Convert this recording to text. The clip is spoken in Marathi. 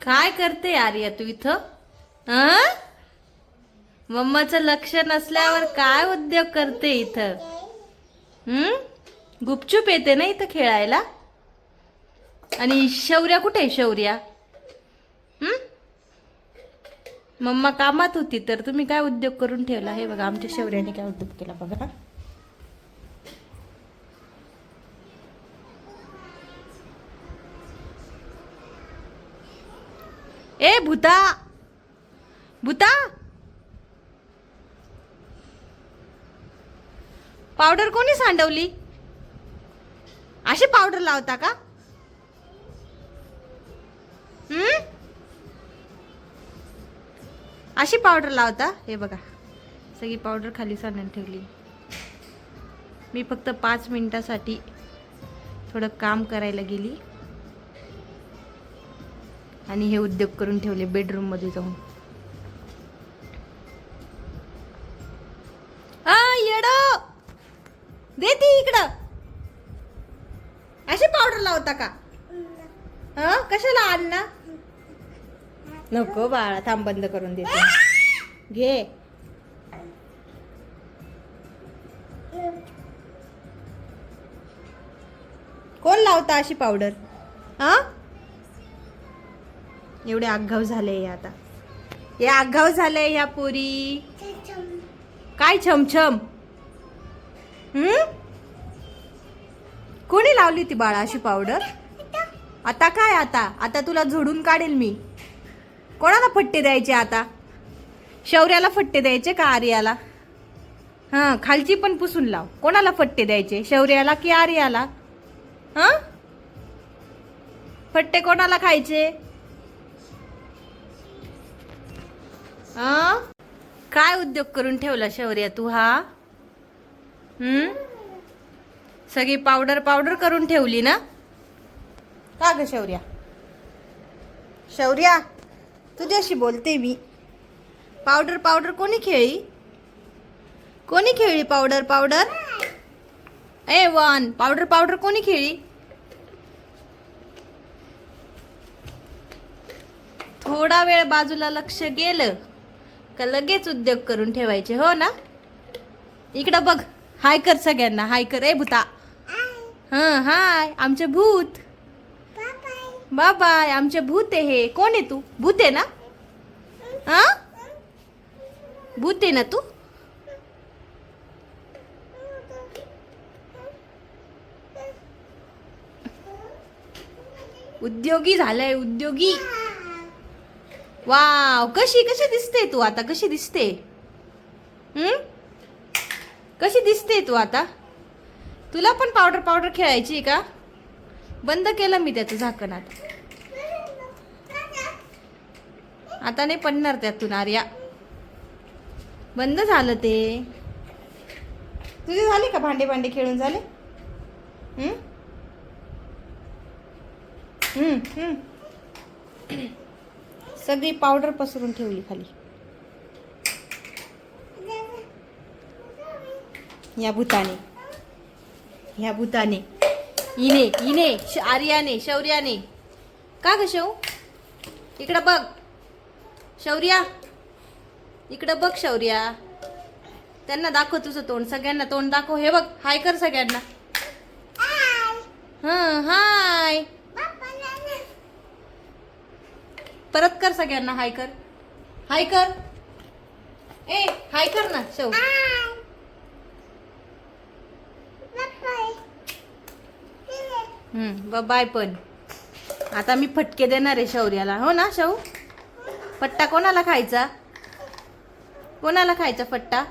काय करते आर्या तू इथं? मम्माचं लक्ष नसल्यावर काय उद्योग करते इथं? हम्म गुपचूप येते ना इथं खेळायला? आणि शौर्या कुठे आहे शौर्या? हम्म मम्मा कामात होती तर तुम्ही काय उद्योग करून ठेवला? हे बघा आमच्या शौर्याने काय उद्योग केला बघा. ए भूता. भूता. पावडर कोणी सांडवली? अशी पावडर लावता का? हम्म? अशी पावडर लावता? हे बघा. सगळी पावडर खाली सांडून ठेवली. मी फक्त पाच मिनिटासाठी थोडं काम करायला गेली. आणि हे उद्योग करून ठेवले बेडरूममध्ये जाऊन. आ येड! दे ती इकडं. अशी पावडर लावता का? हा? कशाला आणला नको बाळा थांब बंद करून देते. घे. कोण लावता अशी पावडर हा? एवढे आघाव झाले हे आता. हे आघाव झाले ह्या पोरी. काय छमछम हम्म कोणी लावली ती बाळा अशी पावडर? आता काय आता? आता तुला झोडून काढेल मी. कोणाला फट्टे द्यायचे आता? शौर्याला फट्टे द्यायचे का आर्याला? हां खालची पण पुसून लाव. कोणाला फट्टे द्यायचे? शौर्याला की आर्याला? हां? फट्टे कोणाला खायचे? हां काय उद्योग करून ठेवला शौर्या तू हा? हम्म? सगळी पावडर पावडर करून ठेवली ना? का ग शौर्या? शौर्या तुझ्याशी बोलते मी. पावडर पावडर कोणी खेळी? कोणी खेळली powder powder? A one powder powder कोणी खेळी? थोडा वेळ बाजूला लक्ष गेलं. का लगेच उद्योग करून ठेवायचे हो ना? इकडं बघ हाय कर सगळ्यांना हाय कर ए भूता. हां हाय आमचे भूत. बाय आमचे भूत आहे हे. कोण आहे तू? भूत आहे ना? हा? भूत आहे ना तू? उद्योगी झालाय उद्योगी. वाव कशी कशी दिसते तू आता? कशी दिसते? हम्म कशी दिसते तू आता? तुला पण पावडर पावडर खेळायची का? बंद केलं मी त्याचं झाकणात. आता आता नाही पडणार त्यातून आर्या. बंद झालं ते. तुझे झाले का भांडे भांडे खेळून झाले? हम्म? हम्म, हम्म. सगळी पावडर पसरून ठेवली खाली. या भूताने. ह्या भूताने. इने इने आर्याने शौर्याने. का ग शौ? इकडं बघ. शौर्या? इकडं बघ शौर्या. त्यांना दाखव तुझं तोंड. सगळ्यांना तोंड दाखव. हे बघ हाय कर सगळ्यांना. हां हाय. परत कर सगळ्यांना. हाय कर. हाय कर. ए हाय कर ना शेव हम्म बाय पण. आता मी फटके देणार आहे शौर्याला. हो ना शौ फट्टा कोणाला खायचा? कोणाला खायचा फट्टा?